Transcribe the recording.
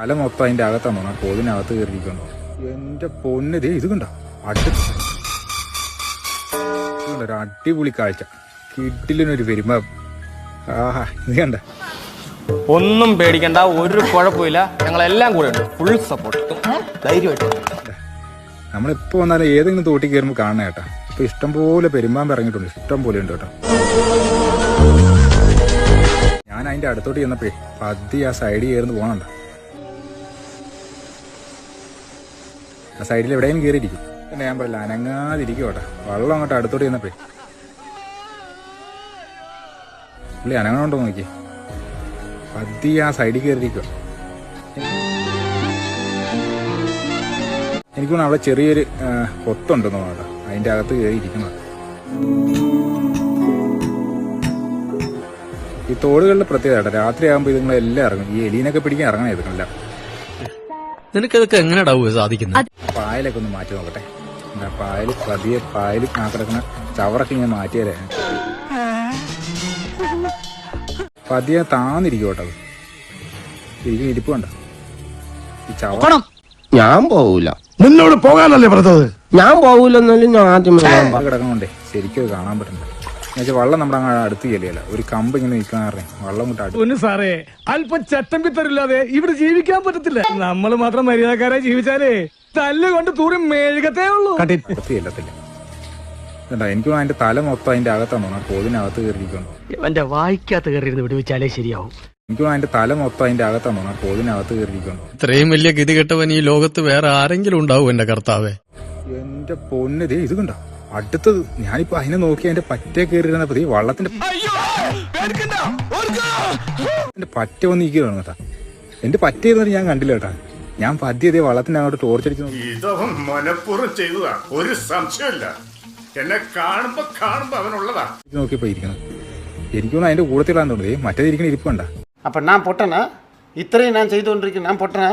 തല മൊത്തം അതിന്റെ അകത്താന്ന് തോന്നുന്നു ആ കോതിനകത്ത് കയറിയിരിക്കുന്നു എന്റെ പൊന്ന് ദേ ഇത് കണ്ടോ? അടുത്ത്. ഒരു അടിപൊളി കാഴ്ച. കിട്ടിലിനൊരു പെരുമ. ആഹാ ഇത് കണ്ട? ഒന്നും പേടിക്കണ്ട ഒരു കുഴപ്പമില്ല. ഞങ്ങളെല്ലാം കൂടെ ഉണ്ട്. ഫുൾ സപ്പോർട്ട് ധൈര്യമായിട്ട്. നമ്മളിപ്പോ വന്നാലും ഏതെങ്കിലും തോട്ടി കയറുമ്പോൾ കാണണ കേട്ടാ. ഇപ്പൊ ഇഷ്ടംപോലെ പെരുമ്പാമ്പ് ഇറങ്ങിയിട്ടുണ്ട്. ഇഷ്ടം പോലെ ഉണ്ട് കേട്ടോ. ഞാൻ അതിന്റെ അടുത്തോട്ട് ചെന്നപ്പോഴേ പതി ആ സൈഡിൽ കയറുന്ന പോകണണ്ട ആ സൈഡിൽ എവിടെയും കയറിയിരിക്കും പിന്നെ ഞാൻ പറയില്ല അനങ്ങാതിരിക്കും കേട്ടോ വെള്ളം അങ്ങോട്ട് അടുത്തോട്ട് ചെന്നപ്പോഴേ. പുള്ളി അനങ്ങണോണ്ടോ നോക്കി പതി ആ സൈഡിൽ കയറിയിരിക്കുക എനിക്ക് അവിടെ ചെറിയൊരു കൊത്തുണ്ടെന്ന് തോന്നുന്നു അതിന്റെ അകത്ത് കയറിയിരിക്കുന്നത് ഈ പ്രത്യേകത രാത്രി ആകുമ്പോൾ ഇതുങ്ങളെല്ലാം ഇറങ്ങും. ഈ എലീനൊക്കെ പിടിക്കാൻ ഇറങ്ങണേ ഇതുങ്ങളെല്ലാം. നിനക്കതൊക്കെ എങ്ങനെയാടാവുക സാധിക്കുന്നത് പായലൊക്കെ ഒന്ന് മാറ്റി നോക്കട്ടെ. പായൽ പായൽ പതിയെ പായൽ ആ കിടക്കുന്ന ചവറൊക്കെ ഇങ്ങനെ മാറ്റിയാലേ പതിയെ താന്നിരിക്കും കേട്ടോ ഇരിക്കും ഇരിപ്പ് കണ്ട? ഈ ചവറ ഞാൻ പോവൂല. നിന്നോട് പോകാനല്ലേ പറഞ്ഞത്? ഞാൻ പോവൂലെന്നാലും ഞാൻ ആദ്യം കിടക്കണോണ്ടേ. ശരിക്കും കാണാൻ പറ്റുന്നില്ല എന്നുവെച്ചാൽ വള്ളം നമ്മുടെ അങ്ങ് അടുത്ത് ചെല്ലിയല്ല ഒരു കമ്പ് ഇങ്ങനെ നിൽക്കാൻ കാരണം വള്ളം കൊണ്ട് അടുത്ത്. ഒന്ന് സാറേ അല്പം ചട്ടം പിത്തറില്ലാതെ ഇവിടെ ജീവിക്കാൻ പറ്റത്തില്ല. നമ്മൾ മാത്രം മര്യാദക്കാരായി ജീവിച്ചാലേ. തല്ലുകൊണ്ട് തൂറി മേഴുകത്തേ ഉള്ളൂ. അടുത്ത് ചെല്ലത്തില്ല. എന്താ എനിക്ക് അതിന്റെ തല മൊത്തം അതിന്റെ അകത്താണ് തോന്നുന്നു. ആ കോതിനകത്ത് കയറിയിരിക്കുന്നു എന്റെ വായിക്കാത്ത കയറിയിരുന്ന് വിടുവിച്ചാലേ ശരിയാവും. എനിക്ക് അതിന്റെ തല മൊത്തം അതിന്റെ അകത്താണ് തോന്നുന്നു. ആ കോതിനകത്ത് കയറിയിരിക്കുന്നു ഇത്രയും വലിയ ഗതികെട്ടവൻ ഈ ലോകത്ത് വേറെ ആരെങ്കിലും ഉണ്ടാവും എന്റെ കർത്താവേ. എന്റെ പൊന്നതേ ദേ ഇത് കണ്ടോ? അടുത്തത് ഞാനിപ്പോ അതിനെ നോക്കി അതിന്റെ പറ്റേ കയറിയിരുന്ന പ്രതി വള്ളത്തിന്റെ എന്റെ പറ്റ വന്ന് നിൽക്കുകയാണ് കേട്ടാ. എന്റെ പറ്റ ഞാൻ കണ്ടില്ല കേട്ടാ. ഞാൻ പദ്യ ഇതേ വള്ളത്തിന്റെ അങ്ങോട്ട് ടോർച്ചടിച്ചു ഇതവൻ മനഃപൂർവം ചെയ്തതാ. ഒരു സംശയമില്ല എന്നെ കാണുമ്പോ കാണുമ്പോ അവനുള്ളതാ. നോക്കിയപ്പോ ഇരിക്കണം. എനിക്കൊന്നും അതിന്റെ കൂടത്തിലാന്ന് തോന്നുന്നത് മറ്റേത് ഇരിപ്പ് ഇരിപ്പുണ്ട അപ്പൊ ഞാൻ പൊട്ടണ ഇത്രയും ഞാൻ ചെയ്തുകൊണ്ടിരിക്കുന്നു. ഞാൻ പൊട്ടണ